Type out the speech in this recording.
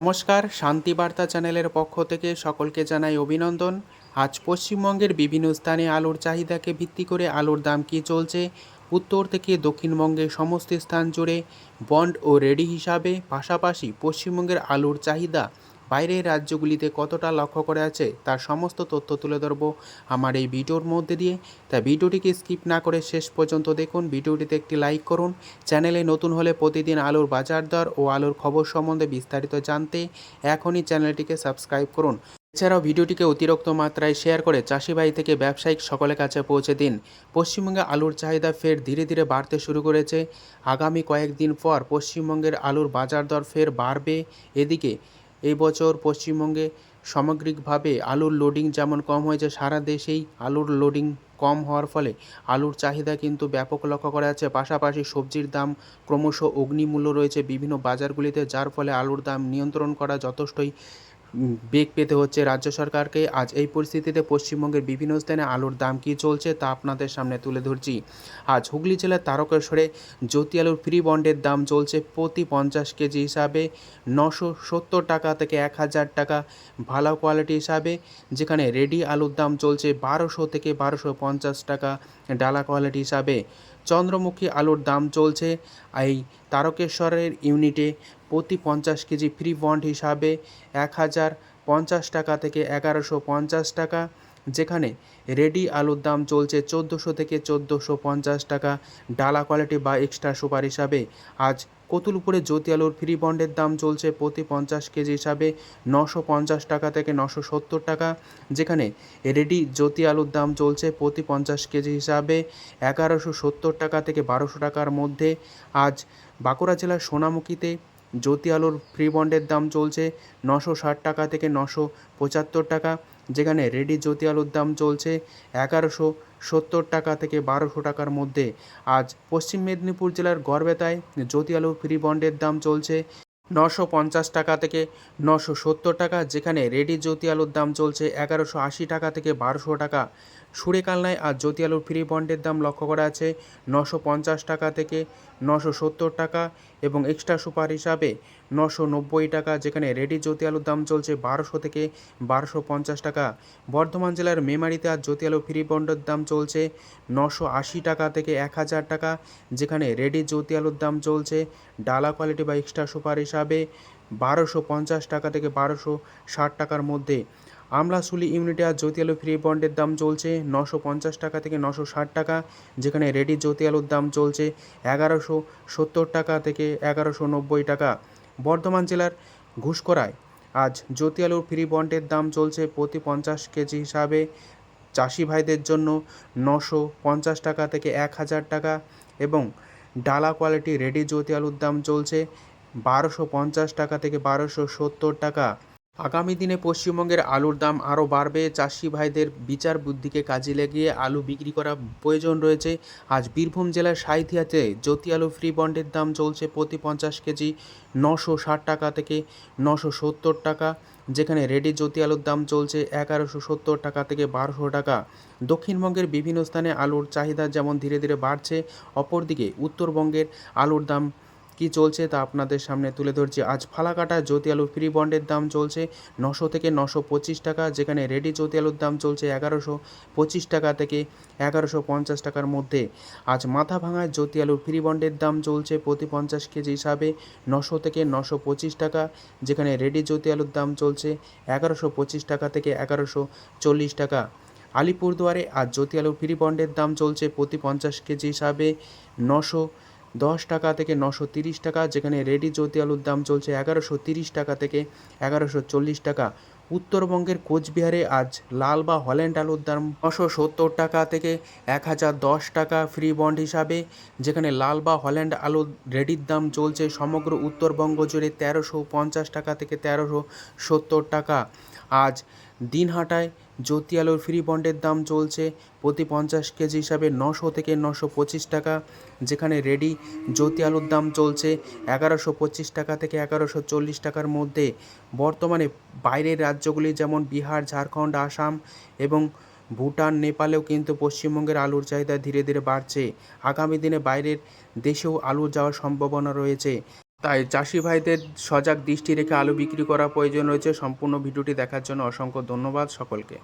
নমস্কার শান্তিবার্তা চ্যানেলের পক্ষ থেকে সকলকে জানাই অভিনন্দন। আজ পশ্চিমবঙ্গের বিভিন্ন স্থানে আলুর চাহিদাকে ভিত্তি করে আলুর দাম কী চলছে? উত্তর থেকে দক্ষিণবঙ্গে সমস্ত স্থান জুড়ে বন্ড ও রেডি হিসাবে পাশাপাশি পশ্চিমবঙ্গের আলুর চাহিদা বাইরের রাজ্যগুলিতে কতটা লক্ষ্য করে আছে তার সমস্ত তথ্য তুলে ধরব আমার এই ভিডিওর মধ্যে দিয়ে। তাই ভিডিওটিকে স্কিপ না করে শেষ পর্যন্ত দেখুন। ভিডিওটিতে একটি লাইক করুন। চ্যানেলে নতুন হলে প্রতিদিন আলুর বাজার দর ও আলুর খবর সম্বন্ধে বিস্তারিত জানতে এখনই চ্যানেলটিকে সাবস্ক্রাইব করুন। এছাড়াও ভিডিওটিকে অতিরিক্ত মাত্রায় শেয়ার করে চাষি ভাই থেকে ব্যবসায়িক সকলের কাছে পৌঁছে দিন। পশ্চিমবঙ্গে আলুর চাহিদা ফের ধীরে ধীরে বাড়তে শুরু করেছে। আগামী কয়েকদিন পর পশ্চিমবঙ্গের আলুর বাজার দর ফের বাড়বে। এদিকে এই বছর পশ্চিমবঙ্গে সামগ্রিকভাবে আলুর লোডিং যেমন কম হয়েছে, সারা দেশেই আলুর লোডিং কম হওয়ার ফলে আলুর চাহিদা কিন্তু ব্যাপক লক্ষ্য করা যাচ্ছে। পাশাপাশি সবজির দাম ক্রমশ অগ্নিমূল্য রয়েছে বিভিন্ন বাজারগুলিতে, যার ফলে আলুর দাম নিয়ন্ত্রণ করা যথেষ্টই বেগ পেতে হচ্ছে রাজ্য সরকারকে। আজ এই পরিস্থিতিতে পশ্চিমবঙ্গের বিভিন্ন স্থানে আলুর দাম কী চলছে তা আপনাদের সামনে তুলে ধরছি। আজ হুগলি জেলার তারকেশ্বরে জ্যোতি আলুর ফ্রি বন্ডের দাম চলছে প্রতি পঞ্চাশ কেজি হিসাবে নশো সত্তর টাকা থেকে এক হাজার টাকা ভালো কোয়ালিটি হিসাবে, যেখানে রেডি আলুর দাম চলছে বারোশো থেকে বারোশো পঞ্চাশ টাকা ডালা কোয়ালিটি হিসাবে। চন্দ্রমুখী আলুর দাম চলছে। এই তারকেশ্বরের ইউনিটে প্রতি পঞ্চাশ কেজি ফ্রি বন্ড হিসাবে এক হাজার পঞ্চাশ টাকা থেকে এগারোশো পঞ্চাশ টাকা। যেখানে রেডি আলুর দাম চলছে চোদ্দোশো থেকে চোদ্দোশো পঞ্চাশ টাকা। ডালা কোয়ালিটি বা এক্সট্রা সুপার হিসাবে আজ কতুলপুরে জ্যোতি আলুর ফ্রি বন্ডের দাম চলছে প্রতি পঞ্চাশ কেজি হিসাবে নশো পঞ্চাশ টাকা থেকে নশো সত্তর টাকা, যেখানে রেডি জ্যোতি আলুর দাম চলছে প্রতি পঞ্চাশ কেজি হিসাবে এগারোশো সত্তর টাকা থেকে বারোশো টাকার মধ্যে। আজ বাঁকুড়া জেলার সোনামুখীতে জ্যোতি আলুর ফ্রি বন্ডের দাম চলছে নশো ষাট টাকা থেকে নশো পঁচাত্তর টাকা যেখানে রেডি জ্যোতি আলুর দাম চলছে এগারোশো সত্তর টাকা থেকে বারোশো টাকার মধ্যে। আজ পশ্চিম মেদিনীপুর জেলার গড়বেতায় জ্যোতি আলুর ফ্রি বন্ডের দাম চলছে নশো পঞ্চাশ টাকা থেকে নশো সত্তর টাকা, যেখানে রেডি জ্যোতি আলুর দাম চলছে এগারোশো আশি টাকা থেকে বারোশো টাকা। সুরেকালনায় আর জ্যোতি আলুর ফ্রি বন্ডের দাম লক্ষ্য করা আছে নশো পঞ্চাশ টাকা থেকে নশো সত্তর টাকা এবং এক্সট্রা সুপার হিসাবে নশো নব্বই টাকা, যেখানে রেডি জ্যোতি আলুর দাম চলছে বারোশো থেকে বারোশো পঞ্চাশ টাকা। বর্ধমান জেলার মেমারিতে আর জ্যোতি আলু ফ্রি বন্ডের দাম চলছে নশো আশি টাকা থেকে এক হাজার টাকা, যেখানে রেডি জ্যোতি আলুর দাম চলছে ডালা কোয়ালিটি বা এক্সট্রা সুপার হিসাবে বারোশো পঞ্চাশ টাকা থেকে বারোশো ষাট টাকার মধ্যে। আমলাশুলি ইউনিটে আর জ্যোতি আলু ফ্রি বন্ডের দাম চলছে নশো পঞ্চাশ টাকা থেকে নশো ষাট টাকা, যেখানে রেডি জ্যোতি আলুর দাম চলছে এগারোশো সত্তর টাকা থেকে এগারোশো নব্বই টাকা। বর্ধমান জেলার ঘুষকরায় আজ জ্যোতি আলুর ফ্রি বন্ডের দাম চলছে প্রতি পঞ্চাশ কেজি হিসাবে। চাষি ভাইদের জন্য নশো পঞ্চাশ টাকা থেকে এক হাজার টাকা এবং ডালা কোয়ালিটি রেডি জ্যোতি আলুর দাম চলছে বারোশো পঞ্চাশ টাকা থেকে বারোশো সত্তর টাকা। আগামী দিনে পশ্চিমবঙ্গের আলুর দাম আরও বাড়বে। চাষি ভাইদের বিচার বুদ্ধিকে কাজে লাগিয়ে আলু বিক্রি করা প্রয়োজন রয়েছে। আজ বীরভূম জেলার সাঁইথিয়াতে জ্যোতি আলু ফ্রি বন্ডের দাম চলছে প্রতি পঞ্চাশ কেজি নশো ষাট টাকা থেকে নশো সত্তর টাকা, যেখানে রেডি জ্যোতি আলুর দাম চলছে এগারোশো সত্তর টাকা থেকে বারোশো টাকা। দক্ষিণবঙ্গের বিভিন্ন স্থানে আলুর চাহিদা যেমন ধীরে ধীরে বাড়ছে, অপরদিকে উত্তরবঙ্গের আলুর দাম কী চলছে তা আপনাদের সামনে তুলে ধরছি। আজ ফালাকাটা জ্যোতি আলুর ফ্রি বন্ডের দাম চলছে নশো থেকে নশো পঁচিশ টাকা, যেখানে রেডি জ্যোতি আলুর দাম চলছে এগারোশো পঁচিশ টাকা থেকে এগারোশো পঞ্চাশ টাকার মধ্যে। আজ মাথা ভাঙায় জ্যোতি আলুর ফ্রি বন্ডের দাম চলছে প্রতি পঞ্চাশ কেজি হিসাবে নশো থেকে নশো পঁচিশ টাকা, যেখানে রেডি জ্যোতি আলুর দাম চলছে এগারোশো পঁচিশ টাকা থেকে এগারোশো চল্লিশ টাকা। আলিপুরদুয়ারে আজ জ্যোতি আলুর ফ্রি বন্ডের দাম চলছে প্রতি পঞ্চাশ কেজি হিসাবে নশো দশ টাকা থেকে নশো তিরিশ টাকা, যেখানে রেডি জ্যোতি আলুর দাম চলছে এগারোশো তিরিশ টাকা থেকে এগারোশো চল্লিশ টাকা। উত্তরবঙ্গের কোচবিহারে আজ লাল বা হল্যান্ড আলুর দাম নশো সত্তর টাকা থেকে এক হাজার দশ টাকা ফ্রি বন্ড হিসাবে, যেখানে লাল বা হল্যান্ড আলুর রেডির দাম চলছে সমগ্র উত্তরবঙ্গ জুড়ে তেরোশো পঞ্চাশ টাকা থেকে তেরোশো সত্তর টাকা। আজ দিনহাটায় জ্যোতি আলুর ফ্রি বন্ডের দাম চলছে প্রতি পঞ্চাশ কেজি হিসাবে নশো থেকে নশো পঁচিশ টাকা, যেখানে রেডি জ্যোতি আলুর দাম চলছে এগারোশো পঁচিশ টাকা থেকে এগারোশো চল্লিশ টাকার মধ্যে। বর্তমানে বাইরের রাজ্যগুলি যেমন বিহার, ঝাড়খণ্ড, আসাম এবং ভুটান, নেপালেও কিন্তু পশ্চিমবঙ্গের আলুর চাহিদা ধীরে ধীরে বাড়ছে। আগামী দিনে বাইরের দেশেও আলু যাওয়ার সম্ভাবনা রয়েছে। তাই চাষি ভাইদের সজাগ দৃষ্টি রেখে আলু বিক্রি করা প্রয়োজন রয়েছে। সম্পূর্ণ ভিডিওটি দেখার জন্য অসংখ্য ধন্যবাদ সকলকে।